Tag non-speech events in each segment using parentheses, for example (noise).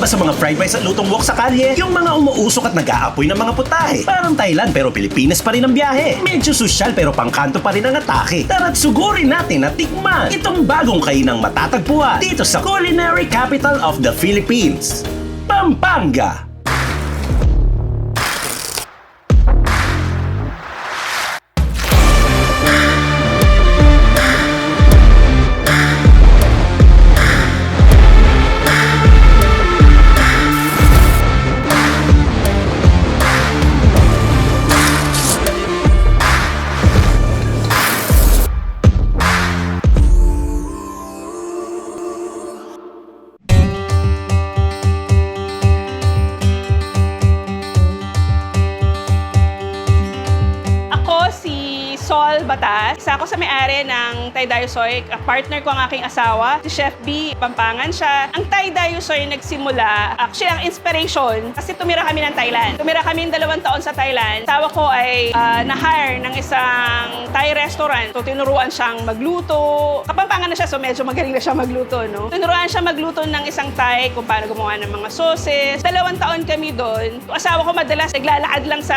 ba sa mga fried rice at lutong wok sa kalye? Yung mga umuusok at nag-aapoy ng mga putahe. Parang Thailand pero Pilipinas pa rin ang biyahe. Medyo sosyal pero pangkanto pa rin ang atake. Tara't sugurin natin at tikman itong bagong kainang matatagpuan dito sa Culinary Capital of the Philippines, Pampanga. Ako sa may-ari ng Thai Dayosoy. Partner ko ang aking asawa, si Chef B. Pampangan siya. Ang Thai Dayosoy nagsimula, actually ang inspiration, kasi tumira kami ng Thailand. Tumira kami ng dalawang taon sa Thailand. Asawa ko ay ah, na-hire ng isang Thai restaurant. So tinuruan siyang magluto. Kapampangan na siya, so medyo magaling na siya magluto, no? Tinuruan siya magluto ng isang Thai kung paano gumawa ng mga sauces. Dalawang taon kami doon. Asawa ko madalas naglalakad lang sa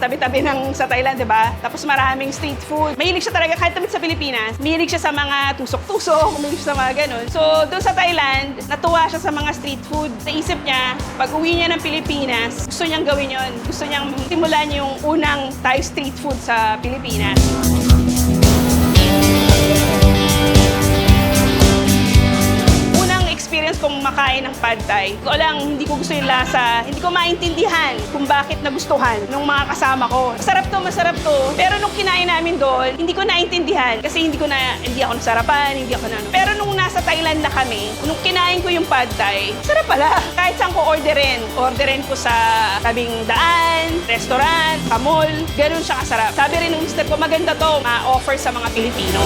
tabi-tabi ng sa Thailand, di ba? Tapos maraming street food. Mahilig siya talaga kahit tamit sa Pilipinas. Mahilig siya sa mga tusok-tusok, mahilig siya sa mga ganun. So, doon sa Thailand, natuwa siya sa mga street food. Naisip niya, pag uwi niya ng Pilipinas, gusto niyang gawin yon. Gusto niyang simulan yung unang Thai street food sa Pilipinas. Experience kong makain ng pad thai. Ko lang, hindi ko gusto yung lasa. Hindi ko maintindihan kung bakit nagustuhan ng mga kasama ko. Masarap to, masarap to. Pero nung kinain namin doon, hindi ko naintindihan. Kasi hindi ko na, hindi ako nasarapan, hindi ako na ano. Pero nung nasa Thailand na kami, nung kinain ko yung pad thai, sarap pala. Kahit saan ko orderin. Orderin ko sa tabing daan, restaurant, sa mall. Ganun siya kasarap. Sabi rin ng mister ko, maganda to, ma-offer sa mga Pilipino.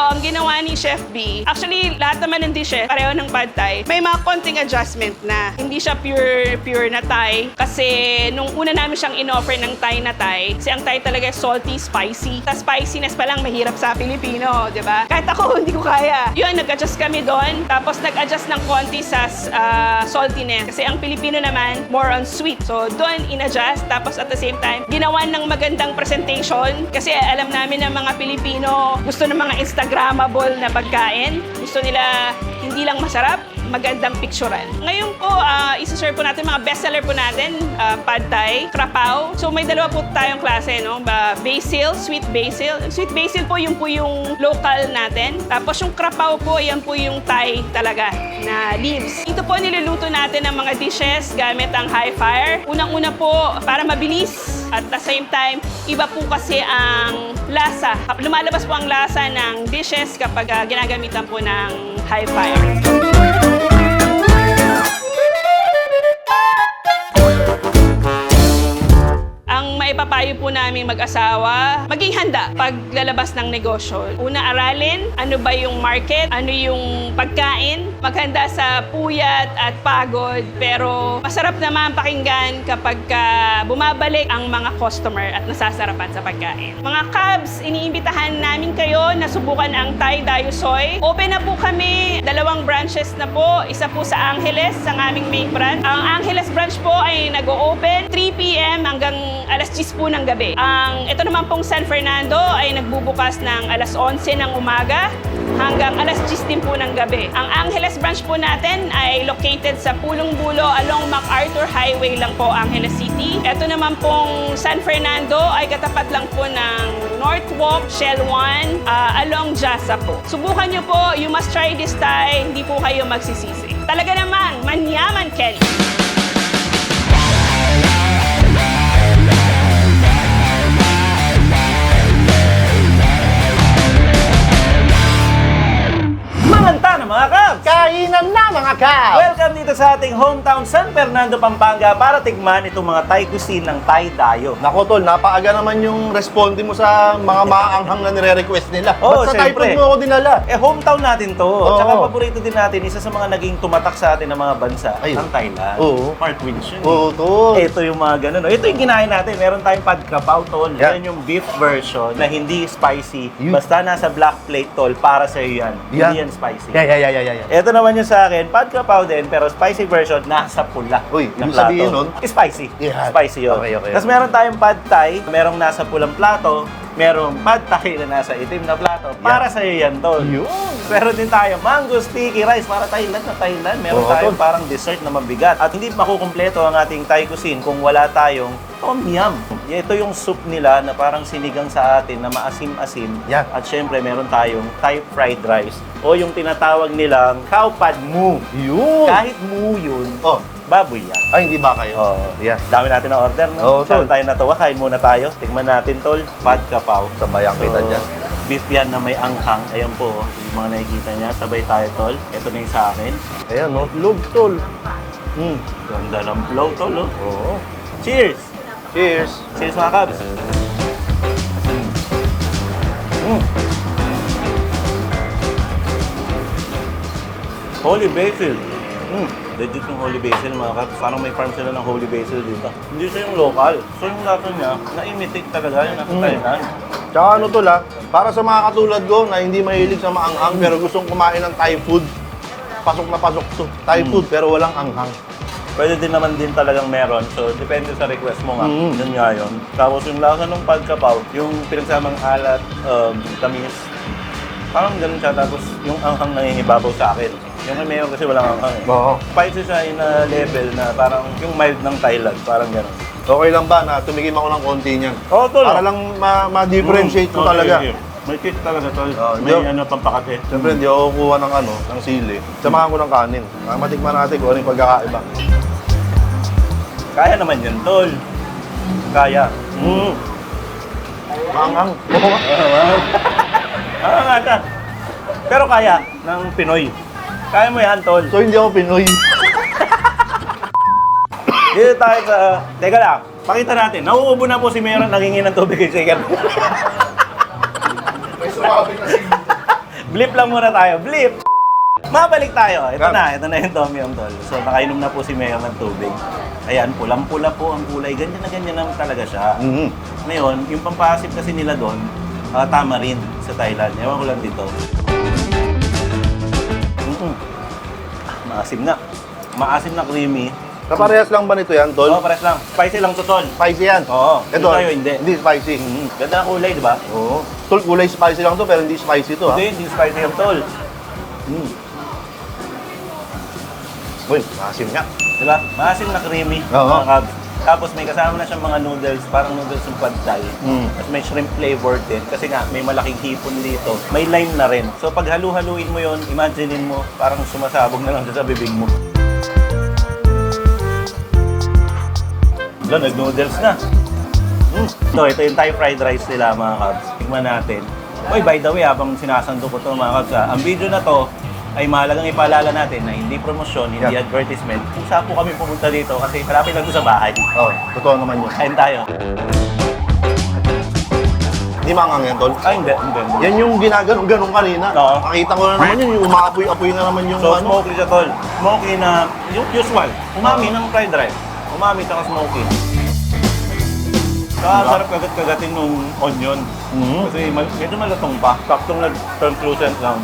Dito, ang ginawa ni Chef B, actually, lahat naman ng dishes, pareho ng pad thai, may mga konting adjustment na. Hindi siya pure, pure na Thai. Kasi nung una namin siyang in-offer ng Thai na Thai, kasi ang Thai talaga salty, spicy. Sa spiciness pa lang, mahirap sa Pilipino, di ba? Kahit ako, (laughs) hindi ko kaya. Yun, nag-adjust kami doon. Tapos nag-adjust ng konti sa ah, saltiness. Kasi ang Pilipino naman, more on sweet. So, doon in-adjust. Tapos at the same time, ginawan ng magandang presentation. Kasi alam namin ng mga Pilipino, gusto ng mga Instagrammable na pagkain. Gusto nila hindi lang masarap, magandang picturean. Ngayon po, uh, isa-share po natin mga bestseller po natin, ah, pad thai, krapao. So may dalawa po tayong klase, no? Ba, basil, sweet basil. Sweet basil po yung po yung local natin. Tapos yung krapao po, yan po yung thai talaga na leaves. Ito po niluluto natin ng mga dishes gamit ang high fire. Unang-una po, para mabilis at the same time, iba po kasi ang lasa. Lumalabas po ang lasa ng dishes kapag ah, ginagamitan po ng high fire. Maipapayo po namin mag-asawa, maging handa pag lalabas ng negosyo. Una, aralin ano ba yung market, ano yung pagkain, maghanda sa puyat at pagod. Pero masarap naman pakinggan kapag ka bumabalik ang mga customer at nasasarapan sa pagkain. Mga Cubs, iniimbitahan namin kayo na subukan ang Thai Dayosoy. Open na po kami, dalawang branches na po. Isa po sa Angeles, ang aming main branch. Ang Angeles branch po ay nag-o-open 3 p.m. hanggang alas 10 po ng gabi. Ang ito naman pong San Fernando ay nagbubukas ng alas 11 ng umaga hanggang alas 10 din po ng gabi. Ang Angeles branch po natin ay located sa Pulong Bulo along MacArthur Highway lang po, Angeles City. Ito naman pong San Fernando ay katapat lang po ng North Walk, Shell 1, ah, along Jasa po. Subukan nyo po, you must try this Thai, hindi po kayo magsisisi. Talaga namang, manyaman Kenny! Mga kabs! Kainan na mga ka! Welcome dito sa ating hometown San Fernando, Pampanga para tikman itong mga Thai cuisine ng Thai Dayo. Nako tol, napaaga naman yung responde mo sa mga maanghang na nire-request nila. Oo, Ba't sa Thai food mo ako dinala? Eh, hometown natin to. Oo. Tsaka paborito din natin, isa sa mga naging tumatak sa atin ng mga bansa, Ay. ang Thailand. Oo. Mark Wins yun. Oo, tol. Ito yung mga ganun. oh. Ito yung kinain natin. Meron tayong pad kapaw, tol. Yeah. Yan yung beef version na hindi spicy. Yun. Basta nasa black plate, tol, para sa iyo yan. Yeah. Hindi yan spicy. Yeah, yeah, yeah, yeah, yeah. Ito naman yung sa akin, pad kapaw din, pero spicy version, nasa pula. Uy, ibig sabihin nun? Spicy. Yeah. Spicy yun. Okay, okay, Tapos meron tayong pad thai, merong nasa pulang plato, merong pad thai na nasa itim na plato. Para sa iyo yan, tol. Yun. Meron din tayo mango sticky rice para Thailand na Thailand. Meron Oo, tayong tol. parang dessert na mabigat. At hindi makukumpleto ang ating Thai cuisine kung wala tayong tom yum. Ito yung soup nila na parang sinigang sa atin na maasim-asim. Yeah. At syempre meron tayong Thai fried rice o yung tinatawag nilang cow pad moo. Yun. Kahit moo yun, Oh, baboy yan. ay hindi ba kayo? Oh, Yeah. Dami natin na order, no? Oo, Saan tol. tayo natuwa? Kain muna tayo. Tikman natin, tol. Pad kapaw. Sabayan kita dyan. Beef yan na may anghang. Ayan po, oh, yung mga nakikita niya. Sabay tayo, tol. Ito na yung sa akin. Ayan, no? Log, tol. Hmm. Ganda ng flow, tol, oh. Oo. Cheers! Cheers. Cheers, mga kabs. Mm. Holy basil. Mm. Legit yung holy basil, mga kabs. Parang may farm sila ng holy basil dito. Hindi siya yung local. So yung lasa niya, na-imitate talaga yung nasa Mm. Thailand. Tsaka ano tol ha, para sa mga katulad ko na hindi mahilig sa maanghang pero gustong kumain ng Thai food, pasok na pasok to. Thai Mm. food pero walang anghang. Pwede din naman din talagang meron. So, depende sa request mo nga. Mm. Yun nga yun. Tapos yung lasa ng pagkapaw, yung pinagsamang alat, um, tamis, parang ganun siya. Tapos yung anghang nangingibabaw sa akin. Yung may mayo kasi walang anghang eh. Oo. Spicy siya in a level na parang yung mild ng Thailand. Parang ganun. Okay lang ba na tumigim ako ng konti niyan? Oo, tol. Para lang ma- ma-differentiate ko Mm. talaga. May kick talaga, tol. Oo, may hindi- ano, pampakate. Siyempre, hindi ako kukuha ng ano, ng sili. Samahan ko ng kanin. Para matikman natin kung ano yung pagkakaiba. Kaya naman yun, tol. Kaya. Mm. Maanghang. (laughs) Ah, nga ka. Pero kaya ng Pinoy. Kaya mo yan, tol. so, hindi ako Pinoy. (laughs) Dito tayo sa... Teka lang, pakita natin. Nauubo na po si Mayor nangingi ng tubig kay Shaker. (laughs) Blip lang muna tayo. Blip! Mabalik tayo. Ito na, ito na yung Tom Yum Tol. So, nakainom na po si Mayor ng tubig. Ayan, pulang-pula po ang kulay. Ganyan na ganyan naman talaga siya. Mhm. Ngayon, yung pampasip kasi nila doon, uh, tamarin sa Thailand. Ewan ko lang dito. Maasim na. Maasim na creamy. Kaparehas lang ba nito yan, Oo, Tol? pares lang. Spicy lang to, Tol. Spicy yan. Oo. Ito, Yung tayo, hindi. Hindi spicy. Mm, ganda ng kulay, di ba? Oo. Tol, kulay spicy lang to pero hindi spicy to, ha? Hindi, hindi spicy yung Tol. Mm. Uy, masim nga. Di ba? Maasim na creamy. Oo. mga kabs. Tapos may kasama na siyang mga noodles, parang noodles ng pad thai. Mm. At may shrimp flavor din kasi nga may malaking hipon dito. May lime na rin. So pag halu-haluin mo yon, imaginein mo parang sumasabog na lang sa bibig mo. Wala, nag-noodles na. Mm. Ito, ito yung Thai fried rice nila mga kabs. Tingnan natin. Oy, by the way, habang sinasando ko to mga kabs, ah, ang video na to ay mahalagang ipaalala natin na hindi promosyon, hindi Yeah. advertisement. Kung saan po kami pumunta dito kasi malapit lang to sa bahay. Oo, totoo naman yun. Kain tayo. Hindi maanghang yan, Tol. Ay, hindi, hindi. Yan yung ginaganon-ganon kanina. Oo. Nakita ko na naman yun, yung umaapoy-apoy na naman yung So, ano. smoky siya, tol. Smoky na, yung usual. Umami ng fried rice. Umami tsaka smoky. Saka sarap kagat-kagatin nung onion. Mhm. Kasi mal- medyo malatong pa. Saktong nag-translucent lang.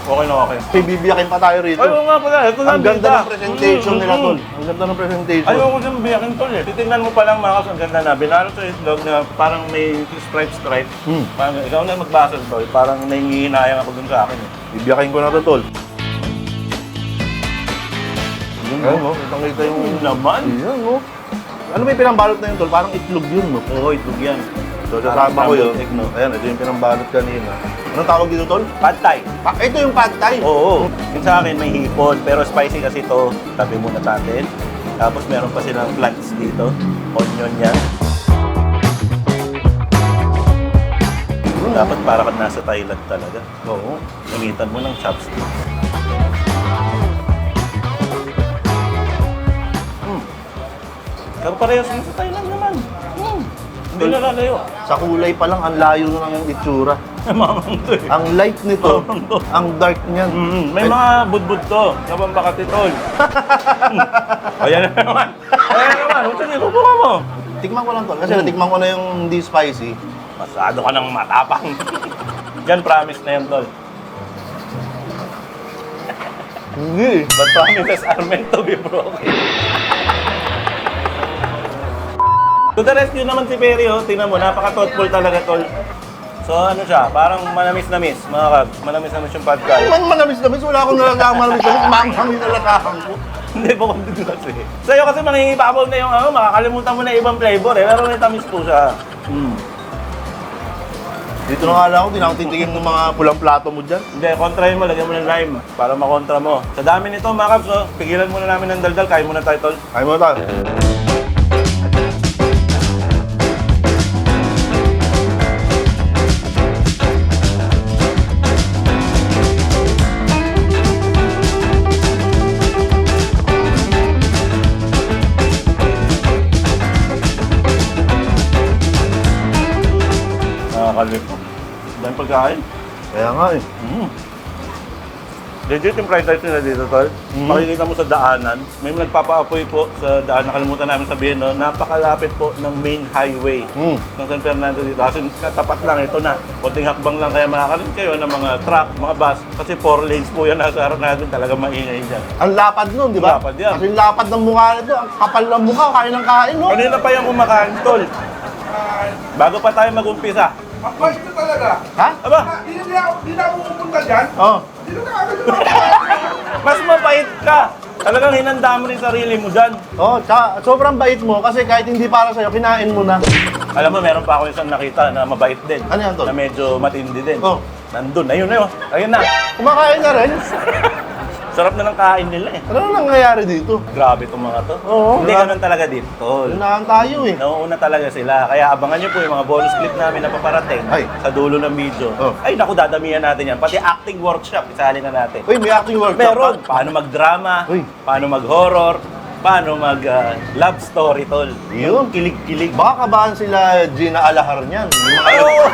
Okay na okay. May bibiyakin pa tayo rito. Ay, oo nga pala. Ito na Ang ganda ng presentation Mm, nila, mm, Tol. Ang ganda ng presentation. Ayoko siyang biyakin, tol eh. Titingnan mo pa lang mga kas, ang ganda na. Binalot sa itlog na parang may stripe-stripe. Mm. Parang ikaw na magbasa, tol. Parang nangihinayang ako dun sa akin eh. Bibiyakin ko na to, Tol. Yun, Ayun, no? Kitang kita yung... Yun naman. Yan, no? Ano ba yung pinambalot na yun, Tol? Parang itlog yun, no? Oo, itlog yan. So, sasama ko yun. Egg, no? Ayan, ito yung pinambalot kanina. Anong tawag dito, Tol? Pad Thai. Ah, ito yung pad thai. Oo. Yung sa akin may hipon, pero spicy kasi to. Tabi muna natin. Tapos meron pa silang plants dito. Onion yan. Dapat para ka nasa Thailand talaga. Oo. Gamitan mo ng chopstick. parehas yun sa Thailand naman. Hindi na lalayo. Sa kulay pa lang, ang layo na ng itsura. Mamang to eh. Ang light nito, ang dark niyan. Mm, may mga budbud to. Kapag bakatitol. (laughs) Ayan na naman. Ayan na naman. Huwag kukuha mo. Tikman ko lang to. Kasi Mm. natikman ko na yung hindi spicy. Masyado ka ng matapang. Diyan promise na yan, tol. Hindi. But promises are meant to be broken. To the rescue naman si Perry, oh. Tingnan mo, napaka-thoughtful talaga, tol. So ano siya, parang manamis-namis, mga kab. Manamis-namis yung podcast. Man manamis-namis, wala akong nalagakang manamis-namis. Manghang yung nalagakang ko. Hindi po kung dito kasi. Sa'yo kasi mangingibabaw na yung ano, makakalimutan mo na ibang flavor eh. Pero may tamis po siya. Mm. Dito na nga lang ako, di na ako titigim ng mga pulang plato mo dyan. Hindi, kontrahin mo, lagyan mo ng lime para makontra mo. Sa dami nito, mga kabs, oh, pigilan muna namin ng daldal, kain muna tayo, tol. Kaya mo tayo. Legit yung fried rice nila dito, tol. Mm. Makikita mo sa daanan, may nagpapaapoy po sa daan, nakalimutan namin sabihin, no? napakalapit po ng main highway Mm. ng San Fernando dito. Kasi katapat lang ito na. Kunting hakbang lang kaya makakaroon kayo ng mga truck, mga bus. Kasi four lanes po yan nasa harap natin. Talaga maingay dyan. Ang lapad nun, di ba? Lapad yan. Kasi lapad ng mukha nito, ang kapal ng mukha, kain ng kain, no? Kanina pa yung kumakain, tol. Bago pa tayo mag-umpisa. Ang bait ko talaga. Ha? Aba, Hindi na, ako, di na ako pupunta dyan. Oo. Dito na agad yung mas mabait ka. Talagang hinanda mo rin sarili mo dyan. Oh, tsaka sobrang bait mo kasi kahit hindi para sa'yo, kinain mo na. Alam mo, meron pa ako isang nakita na mabait din. Ano yan, tol? Na medyo matindi din. Oh. Nandun, ayun na yun. Ayun na. Kumakain na rin. (laughs) Sarap na ng kain nila eh. Ano nang nangyayari dito? Grabe itong mga to. Oo, Hindi grabe. ganun talaga dito, tol. Unahan tayo eh. Nauuna talaga sila. Kaya abangan nyo po yung mga bonus clip namin na paparating Ay. sa dulo ng video. Oh. Ay, naku, dadamihan natin yan. Pati acting workshop, isali na natin. Uy, may acting workshop Meron. pa. Paano mag-drama, Uy. paano mag-horror, paano mag-love story, tol. Yun. Kilig-kilig. Baka kabahan sila Gina Alahar niyan. Oo.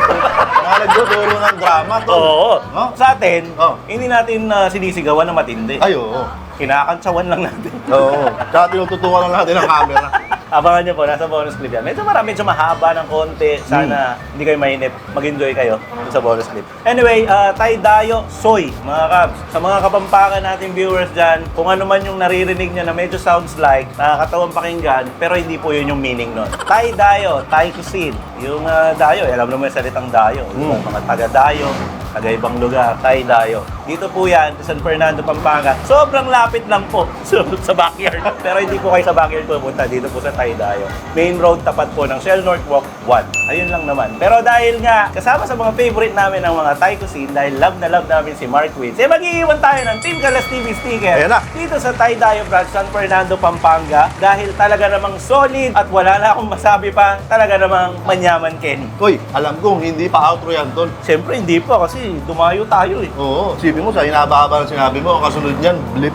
mga nagtuturo ng drama to. Oo. Oh. Sa atin, Oh. hindi natin uh, sinisigawan ng matindi. Ay, oo. Kinakantsawan lang natin. Oo. Tsaka tinututukan lang natin ang camera. Abangan nyo po, nasa bonus clip yan. Medyo marami, medyo mahaba ng konti. Sana Hmm. hindi kayo mainip. Mag-enjoy kayo dun sa bonus clip. Anyway, uh, Tay Dayo Soy, mga kabs. Sa mga kapampangan nating viewers dyan, kung ano man yung naririnig nyo na medyo sounds like, nakakatawang pakinggan, pero hindi po yun yung meaning nun. Tay Dayo, Thai cuisine. Yung uh, Dayo, eh, alam naman yung salitang Dayo. Yung Hmm. mga taga-Dayo, taga-ibang lugar, Tay Dayo. Dito po yan, sa San Fernando, Pampanga. Sobrang lapit lang po (laughs) sa, sa backyard. Pero hindi po kayo sa backyard pupunta. Dito po sa Tay Dayo. Main road tapat po ng Shell North Walk 1. Ayun lang naman. Pero dahil nga, kasama sa mga favorite namin ng mga Thai cuisine, dahil love na love namin si Mark Wins, eh mag-iiwan tayo ng Team Kalas TV sticker. Ayan na. Dito sa Tay Dayo Branch, San Fernando, Pampanga. Dahil talaga namang solid at wala na akong masabi pa. Talaga namang manyaman Kenny. Uy, alam kong hindi pa outro yan, tol. Siyempre, hindi pa kasi dumayo tayo eh. Oo. Sipin mo, sa hinaba-haba ng sinabi mo, ang kasunod niyan, blip.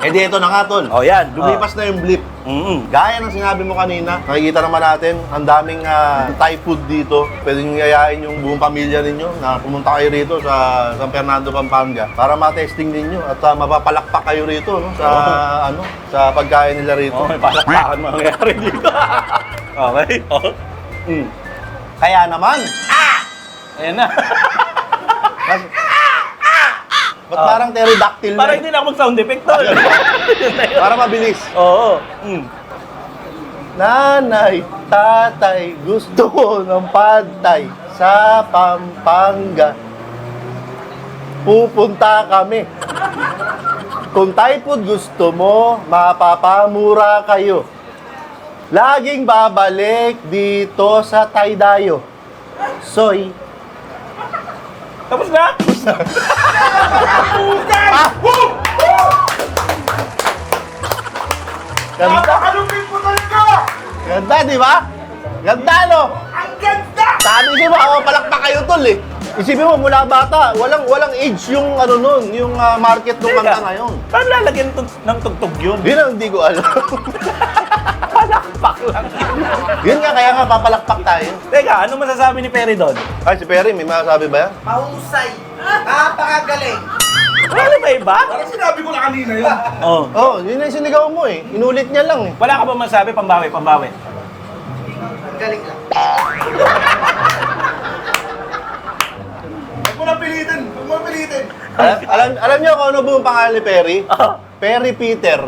Eh di, ito na nga, tol. Oh, yan. Lumipas na yung blip. Oh. Mm. Gaya ng sinabi mo kanina, nakikita naman natin, ang daming ah, Thai food dito. Pwede nyo yayain yung buong pamilya ninyo na pumunta kayo rito sa San Fernando, Pampanga para ma-testing ninyo at ah, mapapalakpak kayo rito no, sa ano sa pagkain nila rito. Oh, may palakpakan mangyayari dito. (laughs) okay. Oh. Mm. Kaya naman, Ayan na. kas- ba't Ah. parang pterodactyl na? Para hindi na ako mag-sound effect tol. (laughs) Para mabilis. Oo. Mm. Nanay, tatay, gusto ko ng pantay sa Pampanga. Pupunta kami. Kung Thai food gusto mo, mapapamura kayo. Laging babalik dito sa Taydayo. Soy. Tapos na? Ganda. Napakalupit mo talaga! Ganda, di ba? Ganda, no? Ang ganda! Sabi ko, makapalakpak kayo tol eh. Isipin mo, mula bata, walang walang age yung ano nun, yung ah, market ng kanta ngayon. Paano lalagyan tug- ng tugtog yun? Yun ang hindi ko alam. (laughs) Lang. Yun nga, kaya nga papalakpak tayo. Teka, ano masasabi ni Perry doon? Ay, si Perry, may masasabi ba yan? Mahusay. Napakagaling. Wala ba iba? Parang sinabi ko na kanina yun. Oh. Oo, oh, yun na yung sinigaw mo eh. Inulit niya lang eh. Wala ka ba masabi? Pambawi, pambawi. Galing lang. Huwag mo na pilitin. Huwag mo na pilitin. Alam, alam, alam niyo kung ano buong pangalan ni Perry? Oh, Perry Peter.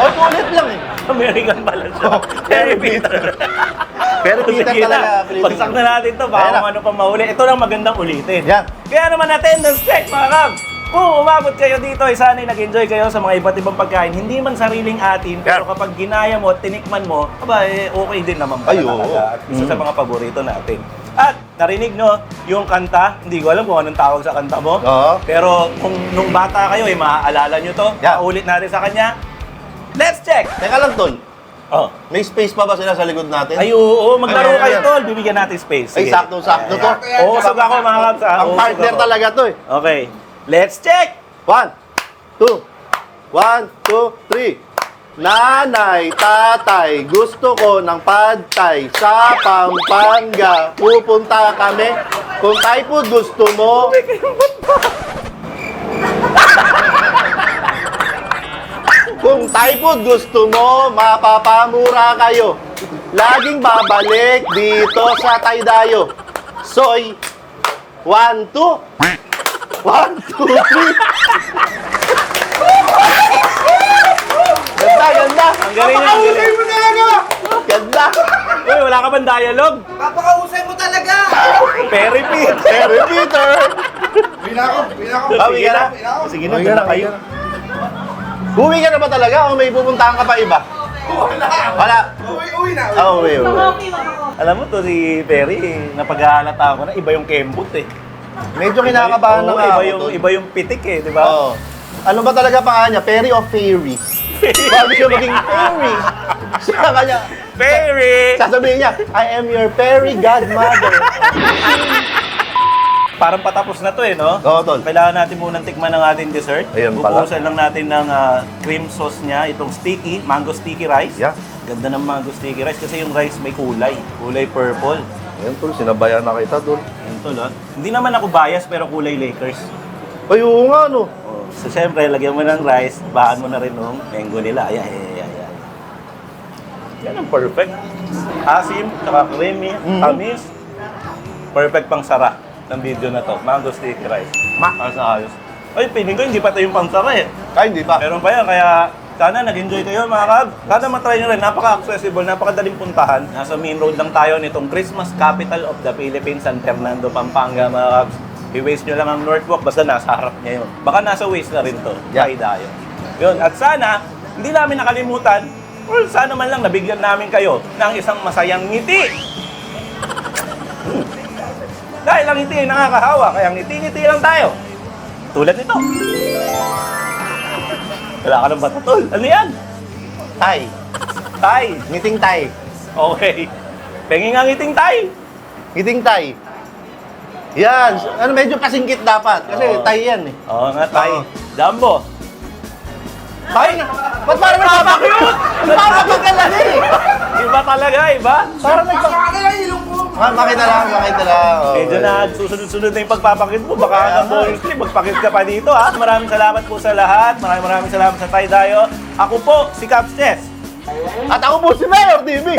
oh, ulit lang eh. American pala siya. Peter. Perry Peter Sige talaga. na, Pilipino. Bagsak na natin to, baka Ayan na. ano pa mahuli. Ito lang magandang ulitin. Yan. Kaya naman attendance check mga kab. Kung umabot kayo dito, ay sana'y nag-enjoy kayo sa mga iba't ibang pagkain. Hindi man sariling atin, pero kapag ginaya mo at tinikman mo, aba, eh, okay din naman pala Ay, oo. talaga. At isa sa Mm. mga paborito natin. At narinig nyo yung kanta, hindi ko alam kung anong tawag sa kanta mo. Oo. Pero kung nung bata kayo, eh, maaalala nyo to. Yeah. Paulit natin sa kanya. Let's check! Teka lang, Tol. Oh. May space pa ba sila sa likod natin? Ay, oo, maglaro Ano, kayo, tol. Bibigyan natin space. Ay, Sige. sakto-sakto to. Oo, usog ako mga kabs. ah. Ang Usog partner ako. talaga to eh. Okay. Let's check! One, two, one, two, three. Nanay, tatay, gusto ko ng pad thai sa Pampanga. Pupunta kami. Kung Thai food gusto mo, kung Thai food gusto mo, mapapamura kayo. Laging babalik dito sa Taydayo. Soy, one, two. One, two, three. Ganda, ganda. Ang galing niya, ang Napakahusay galing. mo talaga. Ganda. Uy, wala ka bang dialogue? Napakahusay mo talaga. Perry Peter. Uwi na ako. Ah, uwi ka na? Sige na, na, kayo. Uwi ka na ba talaga o may pupuntahan ka pa iba? Wala. Wala. Uwi, uwi na. Uwi. Ah, uwi, uwi. Alam mo to si Perry, napaghahalata ko na iba yung kembot eh. Medyo kinakabahan na Oo, nga iba ako, yung, tol. iba yung pitik eh, di ba? Oo. Ano ba talaga pangalan niya? Perry o Fairy? Bago siya maging Fairy. Sa kanya, Perry! sasabihin niya, I am your fairy godmother. (laughs) Parang patapos na to eh, no? Oo, tol. Kailangan natin munang tikman ng ating dessert. Ayun pala. Bubuhusan lang natin ng ah, cream sauce niya, itong sticky, mango sticky rice. Yeah. Ganda ng mango sticky rice kasi yung rice may kulay. Kulay purple. Ayan, tol, sinabayan na kita, tol. Yan to, no? Hindi naman ako bias pero kulay Lakers. Ay, oo nga, no. Oh, so, syempre, lagyan mo ng rice, bahan mo na rin ng mango nila. Ayan, ayan, ayan, ayan. Yan ang perfect. Asim, saka creamy, Mhm. tamis. Perfect pang sara ng video na to. Mango sticky rice. Ma- Para sa ayos. Ay, piling ko hindi pa ito yung pang sara eh. Ay, hindi pa. Meron pa yan, kaya sana nag-enjoy kayo mga kab. Sana matry nyo rin, napaka-accessible, napakadaling puntahan. Nasa main road lang tayo nitong Christmas capital of the Philippines, San Fernando, Pampanga mga kabs. I-waste nyo lang ang Northwalk, basta nasa harap niya yun. Baka nasa waste na rin to, Yeah. dayo. Yun, at sana, hindi namin nakalimutan, or sana man lang nabigyan namin kayo ng isang masayang ngiti. Dahil ang ngiti ay nakakahawa, kaya ngiti-ngiti lang tayo. Tulad nito. Wala ka ng batatol. Ano yan? Tay. Tay. Ngiting tay. Okay. Pengi nga ngiting tay. Ngiting tay. Yan. Ano, medyo pasingkit dapat. Kasi Oo. tay yan eh. Oo nga, tay. Oo. Jumbo. Tay na. Ba't parang nagpapakyut? Nagpapagkalala eh. Iba talaga, iba. Parang nagpa... Mo. Ah, makita lang, makita lang. Okay. Medyo na susunod-sunod na yung pagpapakit mo. Baka hanggang bonus clip, magpakit ka pa dito ha. Maraming salamat po sa lahat. Maraming maraming salamat sa Tay Dayo. Ako po, si Caps Chess. At ako po si Mayor TV.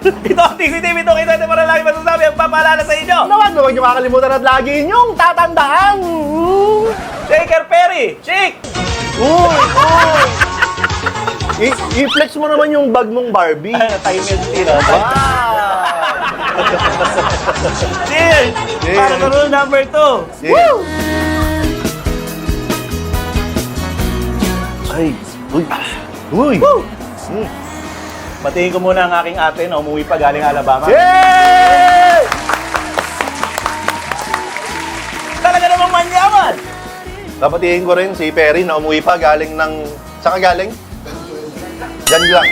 Ito ang TCTV ito. Kita natin para lagi masasabi ang papaalala sa inyo. Naman, huwag niyo makakalimutan at lagi inyong tatandaan. Shaker Perry. Chick. Uy, uy. I- i-flex mo naman yung bag mong Barbie. Time tea, no? Wow! (laughs) Cheers! Cheers. Para sa rule number two. Woo! Ay, uy. Uy. Mm. Patingin ko muna ang aking ate na umuwi pa galing Alabama. Yay! Talaga namang manyaman! Napatingin ko rin si Perry na umuwi pa galing ng... Saan ka galing? Diyan lang.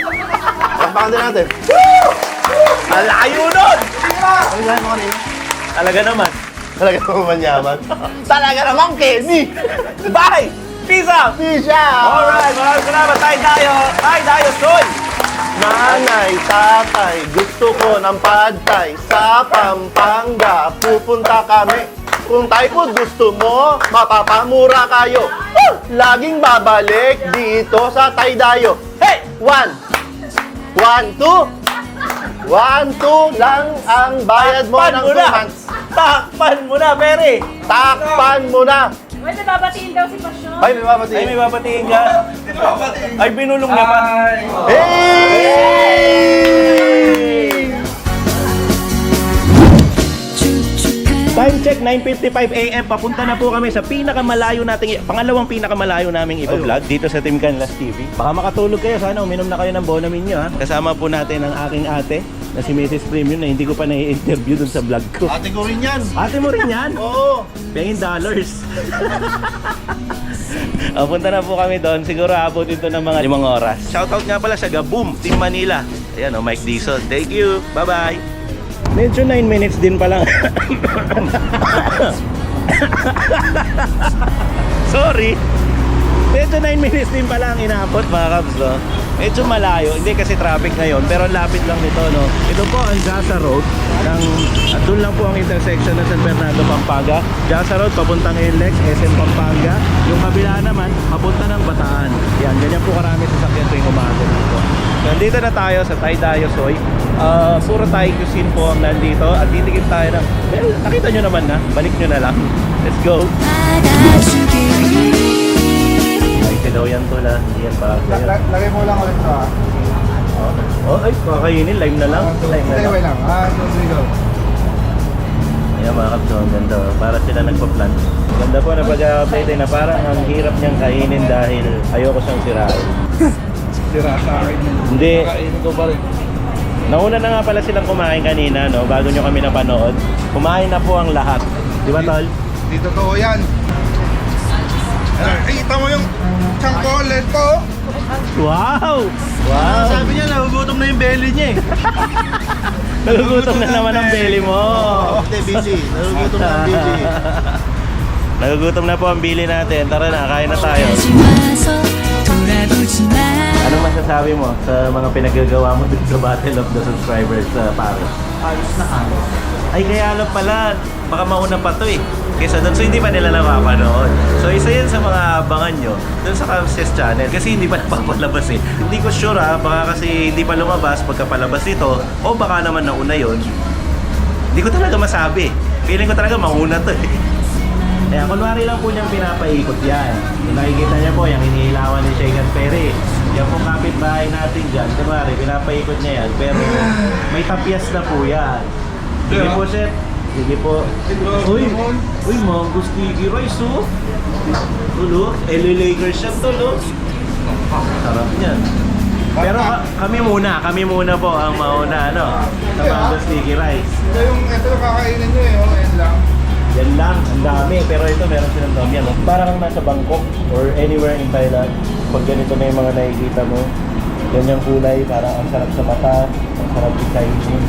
Lampakan din natin. Malayo nun! Ano galing mo kanina? Talaga naman. Talaga naman yaman. Talaga naman, Kenny! Bye! Peace out! Peace out! Alright, maraming salamat. Tay Dayo. Tay Dayo, Soy. Nanay, tatay, gusto ko ng padtay Sa Pampanga, pupunta kami Kung Thai food gusto mo, mapapamura kayo! Laging babalik dito sa Taydayo! One! One, two! One, two lang ang bayad mo Takpan ng mo two na. months Takpan mo na, Perry. Takpan mo na! Well, nababatiin daw si Pasyon. Ay, may. Ay, may babatiin ka. Ay, binulong niya pa. Hey! Time check, 9.55 a.m. Papunta na po kami sa pinakamalayo nating, pangalawang pinakamalayo naming ipa-vlog dito sa Team Canlas TV. Baka makatulog kayo, sana uminom na kayo ng Bonamin nyo ha. Kasama po natin ang aking ate na si Mrs. Premium na hindi ko pa nai-interview dun sa vlog ko. Ate ko rin yan. Ate mo rin yan? (laughs) Oo. Pengin dollars. (laughs) O, punta na po kami doon. Siguro abot ito ng mga limang oras. Shoutout nga pala sa Gaboom, Team Manila. Ayan o, Mike Dizon. Thank you. Bye-bye. Medyo 9 minutes din pa lang. Sorry. Medyo 9 (laughs) minutes din pala ang inaabot mga kabs, no? Medyo malayo, hindi kasi traffic ngayon, pero lapit lang nito, no? Ito po ang Jasa Road, ng, at doon lang po ang intersection ng San Fernando, Pampanga. Jasa Road, papuntang Ilex, SM Pampanga. Yung kabila naman, papunta ng Bataan. Yan, ganyan po karami sasakyan tuwing umaga dito. Nandito na tayo sa Thai Dayo Soy. Ah, puro cuisine po ang nandito at titigim tayo ng... Well, nakita nyo naman na, balik nyo na lang. Let's go! Ay, daw yan to la. Hindi yan pa. Lagay mo lang ulit sa... Oh, ay, kakainin. Lime na lang. Lime na lang. Lagay lang. Ah, so, sige go. Ayan mga kapso, ang ganda. oh. Para sila nagpa-plan. Ganda po na pag-update na parang ang hirap niyang kainin dahil ayoko siyang sirain. (laughs) Sira sa akin. Hindi. Kakainin ko pa rin. Nauna na nga pala silang kumain kanina, no? Bago nyo kami napanood. Kumain na po ang lahat. Di ba, Tol? Di totoo yan. Ay, kita mo yung changkolet ko. Wow! Wow! Sabi niya, nagugutom na yung belly niya eh. (laughs) Nagugutom na naman ang belly mo. Hindi, busy. Nagugutom na ang busy. (laughs) Nagugutom na po ang bili natin. Tara na, kain na tayo. Anong masasabi mo sa mga pinagagawa mo dun sa Battle of the Subscribers sa Paris? Ayos na ayos. Ay, kaya alam pala, baka mauna pa to eh. Kesa doon, so hindi pa nila napapanood. So isa yan sa mga abangan nyo doon sa Kamses Channel kasi hindi pa napapalabas eh. Hindi ko sure ha, baka kasi hindi pa lumabas pagkapalabas nito o baka naman nauna yon. Hindi ko talaga masabi. Feeling ko talaga mauna to eh. Kaya kunwari lang po niyang pinapaikot yan. Kung nakikita niya po, yung iniilawan ni Sheikh at Perry. Yan po kapitbahay natin dyan. Kunwari, pinapaikot niya yan. Pero may tapyas na po yan. Sige po, chef. Sige po. Uy, uy, mango sticky rice, oh. Tulo, LA Lakers siya, tulo. Sarap niyan. Pero ka- kami muna, kami muna po ang mauna, ano, sa mango sticky rice. Ito yung, ito yung kakainin nyo eh. Oh, yan lang. Yan lang, ang dami. Pero ito meron silang yan. Parang kang nasa Bangkok or anywhere in Thailand. Pag ganito na yung mga nakikita mo, ganyang kulay, parang ang sarap sa mata, ang sarap ikainin.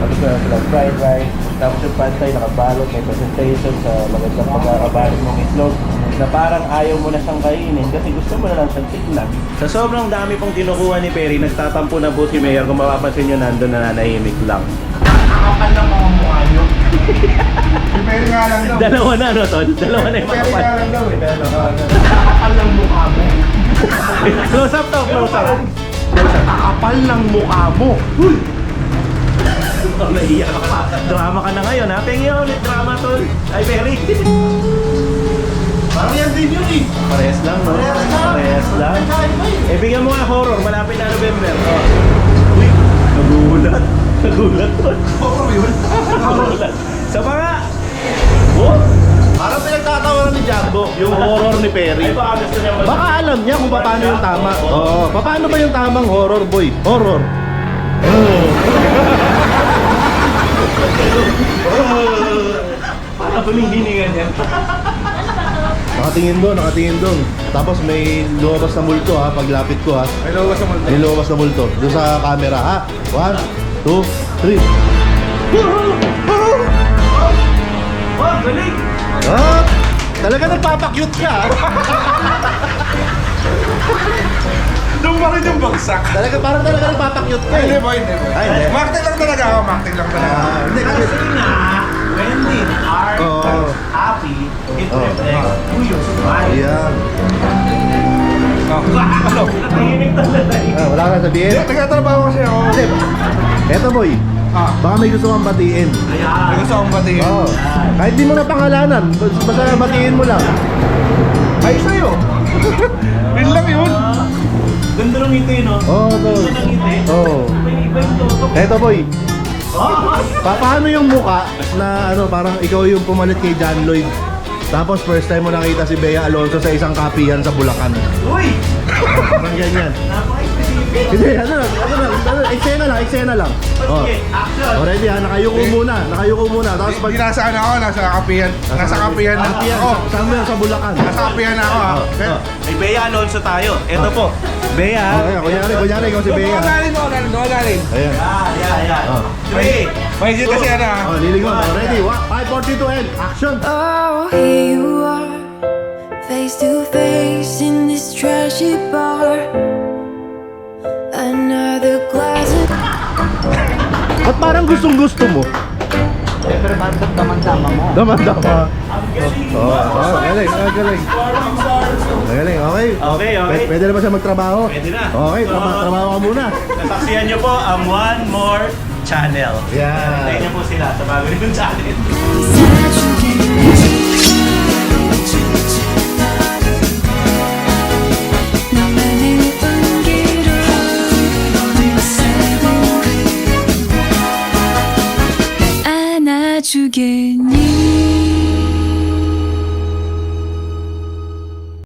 Tapos meron silang fried rice, tapos yung pantay nakabalot, may presentation sa magandang pagkakabalot ng itlog na parang ayaw mo na siyang kainin kasi gusto mo na lang siyang tignan. Sa sobrang dami pong kinukuha ni Perry, nagtatampo na po si Mayor kung mapapansin nyo nandun na nanahimik lang. Nakakal lang mga mukha nyo. Prepare nga lang daw. Dalawa na, no, Tol? Dalawa na yung Prepare makapal. nga lang daw eh. Nakakal lang mukha mo. Close up to, close up. Nakakapal ng mukha mo. (laughs) Oh, naiiyak ka pa. Drama ka na ngayon, ha? Pengi ulit drama, tol. Ay, Perry. Parang yan din yun eh. Parehas lang, no? Parehas lang. Parehas lang. Eh. Eh, bigyan mo nga horror. Malapit na November. Oh. Uy, nagulat. Nagulat, tol. Oo, yun. (laughs) Nagulat. Sa mga... Oh, Parang pinagtatawaran ni Jumbo yung (laughs) horror ni Perry. ay baka gusto niya mag- Baka alam niya kung paano yung tama. Oo, paano ba yung tamang horror boy? Horror. Parang humihiningan yan. Nakatingin doon, nakatingin doon. Tapos may lumabas na multo ha, paglapit ko ha. May lawas sa multo. May lumabas na multo. Doon sa camera ha. One, two, three. Oh, galing! Ah! Talaga nagpapakyut ka ha. Doon pa rin yung bagsak. Talaga, parang talaga nagpapakyut ka Hindi eh. boy, hindi boy. Ay, hindi. Marketing lang talaga ako, marketing lang talaga. Ah, hindi kasi... Kasi nga, when we are Oo. happy, it Oo. reflects who you smile. Ayan. (laughs) Ano? Tahimik talaga eh. Ah, wala ka sabihin? Hindi, nagtatrabaho kasi ako. Hindi. Eto boy, Ah, baka may gusto kang batiin. may Ayan. gusto akong batiin. Oo. Kahit di mo na pangalanan, basta batiin mo lang. Ay, sa'yo. (laughs) Yun lang yun. Ganda ng ngiti, no? Oo, oh, tol. Ganda ng ngiti. Oo. May iba yung. Eto boy, Oh, (laughs) pa paano yung muka na ano parang ikaw yung pumalit kay John Lloyd? Tapos first time mo nakita si Bea Alonso sa isang kapihan sa Bulacan. Uy! (laughs) Parang ganyan. Napaka-specific. Hindi, ano lang, ano lang, ano, eksena lang, eksena lang. Oh. Sige, action. Already ha, nakayuko muna, nakayuko muna. Tapos pag... Hindi nasaan ako, nasa kapihan. Nasa kapihan na Kapihan, ako. sa- saan mo yan? Sa Bulacan. Nasa kapihan na ako. ah. Okay. Oh. May Bea Alonso tayo. Ito po. Bea. Okay, kunyari, kunyari, ikaw si Doon Bea. ako galing, doon galing, doon galing. Ayan. Yan, yan, yan. Oh. Three. May higit kasi ano ah. Oh, lilingon. Oh, ready? 5, 4, 3, 2, and action! Oh, here you are, face to face in this trashy bar. Ba't parang gustong gusto mo? Siyempre, bakit damang-dama mo? Dama-dama. Oh, oh, galing, oh, galing. Galing, okay. Okay, okay. Pwede, pwede na ba siya magtrabaho? Pwede na. Okay, traba- trabaho ka muna. Nasaksiyan niyo po ang One More Channel. Yan. Tayo niyo po sila sa bago niyong channel. 주겠니?